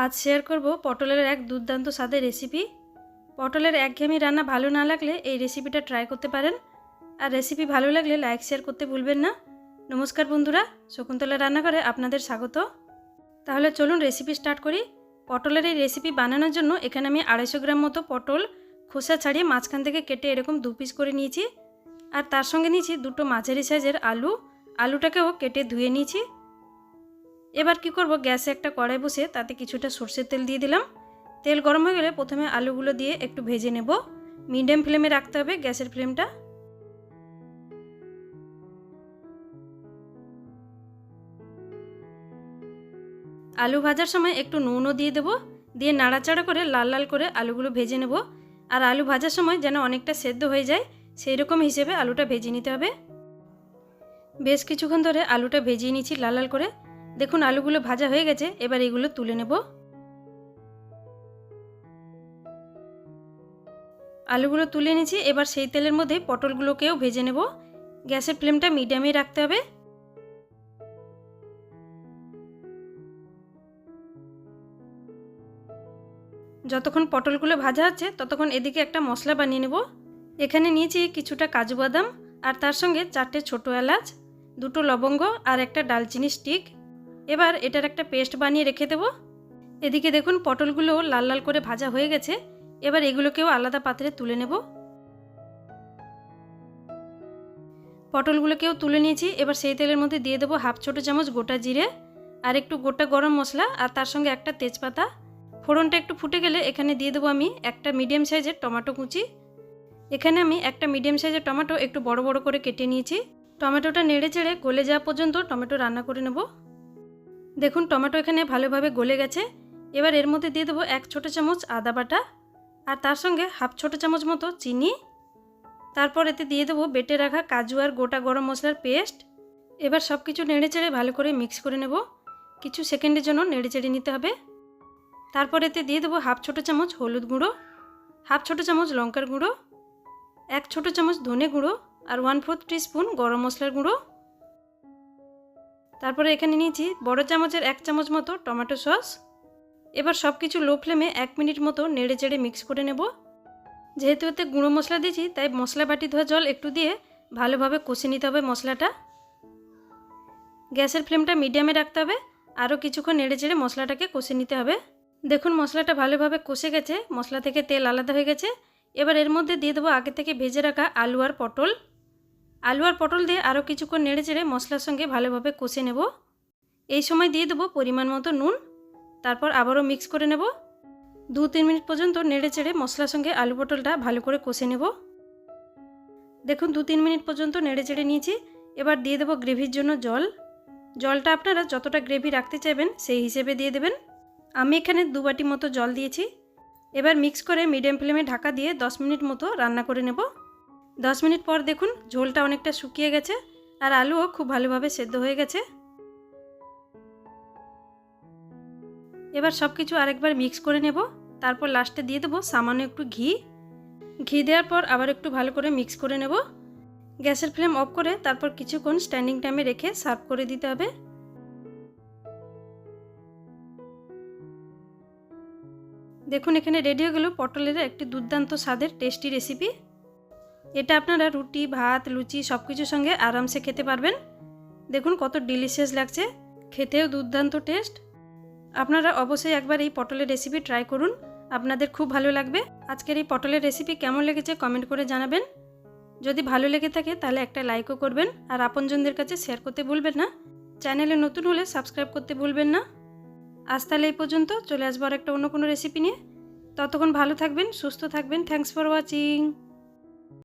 আজ শেয়ার করব পটলের এক দুর্দান্ত স্বাদের রেসিপি পটলের একঘেয়েমি রান্না ভালো না লাগলে এই রেসিপিটা ট্রাই করতে পারেন। আর রেসিপি ভালো লাগলে লাইক শেয়ার করতে ভুলবেন না। নমস্কার বন্ধুরা, শকুন্তলা রান্নাঘরে আপনাদের স্বাগত। তাহলে চলুন রেসিপি স্টার্ট করি। পটলের এই রেসিপি বানানোর জন্য এখানে আমি আড়াইশো গ্রাম মতো পটল খোসা ছাড়িয়ে মাঝখান থেকে কেটে এরকম দু পিস করে নিয়েছি। আর তার সঙ্গে নিয়েছি দুটো মাঝারি সাইজের আলু। আলুটাকেও কেটে ধুয়ে নিয়েছি। এবার কি করব? গ্যাসে একটা কড়াই বসে তাতে কিছুটা সর্ষের তেল দিয়ে দিলাম। তেল গরম হয়ে গেলে প্রথমে আলুগুলো দিয়ে একটু ভেজে নেব। মিডিয়াম ফ্লেমে রাখতে হবে গ্যাসের ফ্লেমটা। আলু ভাজার সময় একটু নুনও দিয়ে দেবো। দিয়ে নাড়াচাড়া করে লাল লাল করে আলুগুলো ভেজে নেব। আর আলু ভাজার সময় যেন অনেকটা সেদ্ধ হয়ে যায়, সেই রকম হিসেবে আলুটা ভেজে নিতে হবে। বেশ কিছুক্ষণ ধরে আলুটা ভেজিয়ে নিচ্ছি লাল লাল করে। দেখুন, আলুগুলো ভাজা হয়ে গেছে, এবার এগুলো তুলে নেব। আলুগুলো তুলে নিয়েছি এবার সেই তেলের মধ্যে পটলগুলোকেও ভেজে নেব। গ্যাসের ফ্লেমটা মিডিয়ামে রাখতে হবে। যতক্ষণ পটলগুলো ভাজা হচ্ছে, ততক্ষণ এদিকে একটা মশলা বানিয়ে নেব। এখানে নিয়েছি কিছুটা কাজু বাদাম, আর তার সঙ্গে চারটে ছোটো এলাচ, দুটো লবঙ্গ, আর একটা ডালচিনি স্টিক। এবার এটার একটা পেস্ট বানিয়ে রেখে দেবো। এদিকে দেখুন, পটলগুলো লাল লাল করে ভাজা হয়ে গেছে। এবার এগুলোকেও আলাদা পাত্রে তুলে নেব। পটলগুলোকেও তুলে নিয়েছি। এবার সেই তেলের মধ্যে দিয়ে দেবো হাফ ছোটো চামচ গোটা জিরে আর একটু গোটা গরম মশলা আর তার সঙ্গে একটা তেজপাতা। ফোড়নটা একটু ফুটে গেলে এখানে দিয়ে দেবো আমি একটা মিডিয়াম সাইজের টমেটো কুচি। এখানে আমি একটা মিডিয়াম সাইজের টমেটো একটু বড় বড় করে কেটে নিয়েছি। টমেটোটা নেড়ে চেড়ে গলে যাওয়া পর্যন্ত টমেটো রান্না করে নেব। দেখুন, টমেটো এখানে ভালোভাবে গলে গেছে। এবার এর মধ্যে দিয়ে দেবো এক ছোটো চামচ আদা বাটা আর তার সঙ্গে হাফ ছোটো চামচ মতো চিনি। তারপর এতে দিয়ে দেবো বেটে রাখা কাজু আর গোটা গরম মশলার পেস্ট। এবার সব কিছু নেড়ে চেড়ে ভালো করে মিক্স করে নেব। কিছু সেকেন্ডের জন্য নেড়ে চেড়ে নিতে হবে। তারপর এতে দিয়ে দেবো হাফ ছোটো চামচ হলুদ গুঁড়ো, হাফ ছোটো চামচ লঙ্কার গুঁড়ো, এক ছোটো চামচ ধনে গুঁড়ো আর ওয়ান ফোর্থ স্পুন গরম মশলার গুঁড়ো। তারপরে এখানে নিয়েছি বড় চামচের এক চামচ মতো টমেটো সস। এবার সব কিছু লো ফ্লেমে এক মিনিট মতো নেড়ে চেড়ে মিক্স করে নেব। যেহেতু এতে গুঁড়ো মশলা দিয়েছি, তাই মশলা বাটি ধোয়া জল একটু দিয়ে ভালোভাবে কষে নিতে হবে মশলাটা। গ্যাসের ফ্লেমটা মিডিয়ামে রাখতে হবে, আরও কিছুক্ষণ নেড়ে চেড়ে মশলাটাকে কষে নিতে হবে। দেখুন, মশলাটা ভালোভাবে কষে গেছে, মশলা থেকে তেল আলাদা হয়ে গেছে। এবার এর মধ্যে দিয়ে দেবো আগে থেকে ভেজে রাখা আলু আর পটল। আলু আর পটল দিয়ে আরও কিছুক্ষণ নেড়ে চেড়ে মশলার সঙ্গে ভালোভাবে কষে নেব। এই সময় দিয়ে দেবো পরিমাণ মতো নুন। তারপর আবারও মিক্স করে নেব। দু তিন মিনিট পর্যন্ত নেড়ে চেড়ে মশলার সঙ্গে আলু পটলটা ভালো করে কষে নেব। দেখুন দু তিন মিনিট পর্যন্ত নেড়ে চেড়ে নিয়েছি। এবার দিয়ে দেবো গ্রেভির জন্য জল। জলটা আপনারা যতটা গ্রেভি রাখতে চাইবেন সেই হিসেবে দিয়ে দেবেন। আমি এখানে দু বাটি মতো জল দিয়েছি। এবার মিক্স করে মিডিয়াম ফ্লেমে ঢাকা দিয়ে দশ মিনিট মতো রান্না করে নেব। দশ মিনিট পর দেখুন ঝোলটা অনেকটা শুকিয়ে গেছে আর আলুও খুব ভালোভাবে সেদ্ধ হয়ে গেছে। এবার সব কিছু আরেকবার মিক্স করে নেব, তারপর লাস্টে দিয়ে দেবো সামান্য একটু ঘি। ঘি দেওয়ার পর আবার একটু ভালো করে মিক্স করে নেব। গ্যাসের ফ্লেম অফ করে তারপর কিছুক্ষণ স্ট্যান্ডিং টাইমে রেখে সার্ভ করে দিতে হবে। দেখুন এখানে রেডি হয়ে গেল পটলের একটি দুর্দান্ত স্বাদের টেস্টি রেসিপি। এটা আপনারা রুটি, ভাত, লুচি সব কিছুর সঙ্গে আরামসে খেতে পারবেন। দেখুন কত ডিলিশিয়াস লাগছে। খেতেও দুর্দান্ত টেস্ট আপনারা অবশ্যই একবার এই পটলের রেসিপি ট্রাই করুন। আপনাদের খুব ভালো লাগবে। আজকের এই পটলের রেসিপি কেমন লেগেছে কমেন্ট করে জানাবেন। যদি ভালো লেগে থাকে তাহলে একটা লাইকও করবেন। আর আপনজনদের কাছে শেয়ার করতে ভুলবেন না। চ্যানেলে নতুন হলে সাবস্ক্রাইব করতে ভুলবেন না। আজ তাহলে এই পর্যন্ত চলে আসব আর একটা অন্য কোনো রেসিপি নিয়ে। ততক্ষণ ভালো থাকবেন, সুস্থ থাকবেন। Thanks for watching